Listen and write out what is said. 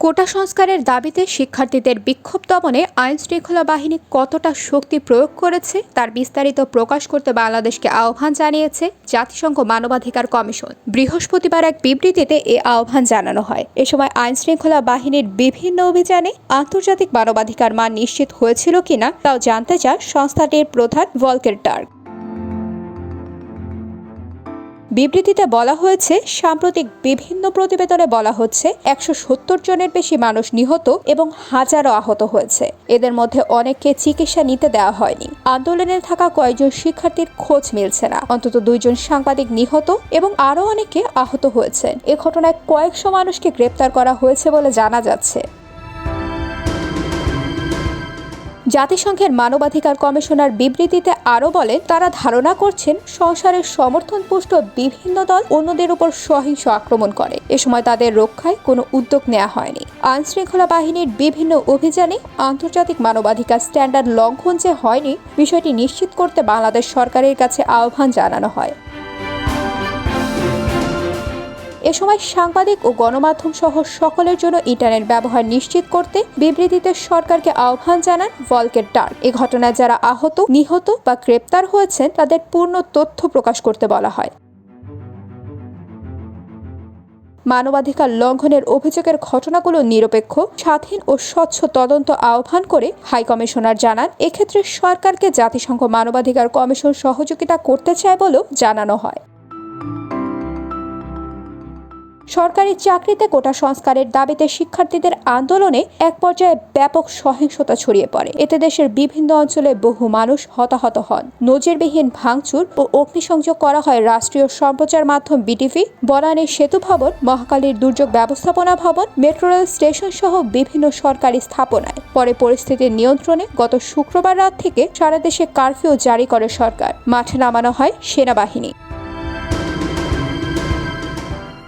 কোটা সংস্কারের দাবিতে শিক্ষার্থীদের বিক্ষোভ দমনে আইন শৃঙ্খলা বাহিনী কতটা শক্তি প্রয়োগ করেছে তার বিস্তারিত প্রকাশ করতে বাংলাদেশকে আহ্বান জানিয়েছে জাতিসংঘ মানবাধিকার কমিশন। বৃহস্পতিবার এক বিবৃতিতে এ আহ্বান জানানো হয়। এ সময় আইন শৃঙ্খলা বাহিনীর বিভিন্ন অভিযানে আন্তর্জাতিক মানবাধিকার মান নিশ্চিত হয়েছিল কিনা তাও জানতে চায় সংস্থাটির প্রধান ভলকের টার্ক বিবৃতিতে বলা হয়েছে, সাম্প্রতিক বিভিন্ন প্রতিবেদনে বলা হচ্ছে, একশো সত্তর জনের বেশি মানুষ নিহত এবং হাজারো আহত হয়েছে। এদের মধ্যে অনেককে চিকিৎসা নিতে দেওয়া হয়নি। আন্দোলনে থাকা কয়েকজন শিক্ষার্থীর খোঁজ মিলছে না। অন্তত দুইজন সাংবাদিক নিহত এবং আরও অনেকে আহত হয়েছেন। এ ঘটনায় কয়েকশো মানুষকে গ্রেপ্তার করা হয়েছে বলে জানা যাচ্ছে। জাতিসংঘের মানবাধিকার কমিশনার বিবৃতিতে আরও বলেন, তারা ধারণা করছেন সংসারের সমর্থন পুষ্ট বিভিন্ন দল অন্যদের উপর সহিংস আক্রমণ করে। এ সময় তাদের রক্ষায় কোনো উদ্যোগ নেওয়া হয়নি। আইন শৃঙ্খলা বাহিনীর বিভিন্ন অভিযানে আন্তর্জাতিক মানবাধিকার স্ট্যান্ডার্ড লঙ্ঘন যে হয়নি, বিষয়টি নিশ্চিত করতে বাংলাদেশ সরকারের কাছে আহ্বান জানানো হয়। এ সময় সাংবাদিক ও গণমাধ্যম সহ সকলের জন্য ইন্টারনেট ব্যবহার নিশ্চিত করতে বিবৃতিতে সরকারকে আহ্বান জানান ভলকের টার্ক এ ঘটনায় যারা আহত, নিহত বা গ্রেপ্তার হয়েছেন, তাদের পূর্ণ তথ্য প্রকাশ করতে বলা হয়। মানবাধিকার লঙ্ঘনের অভিযোগের ঘটনাগুলো নিরপেক্ষ, স্বাধীন ও স্বচ্ছ তদন্ত আহ্বান করে হাই কমিশনার জানান, এক্ষেত্রে সরকারকে জাতিসংঘ মানবাধিকার কমিশন সহযোগিতা করতে চায় বলেও জানানো হয়। সরকারি চাকরিতে কোটা সংস্কারের দাবিতে শিক্ষার্থীদের আন্দোলনে এক পর্যায়ে ব্যাপক সহিংসতা ছড়িয়ে পড়ে। এতে দেশের বিভিন্ন অঞ্চলে বহু মানুষ হতাহত হন। নজিরবিহীন ভাঙচুর ও অগ্নিসংযোগ করা হয় রাষ্ট্রীয় সম্প্রচার মাধ্যম বিটিভি, বনানী সেতু ভবন, মহাকালীর দুর্যোগ ব্যবস্থাপনা ভবন, মেট্রো রেল স্টেশন সহ বিভিন্ন সরকারি স্থাপনায়। পরে পরিস্থিতির নিয়ন্ত্রণে গত শুক্রবার রাত থেকে সারা দেশে কারফিউ জারি করে সরকার। মাঠে নামানো হয় সেনাবাহিনী।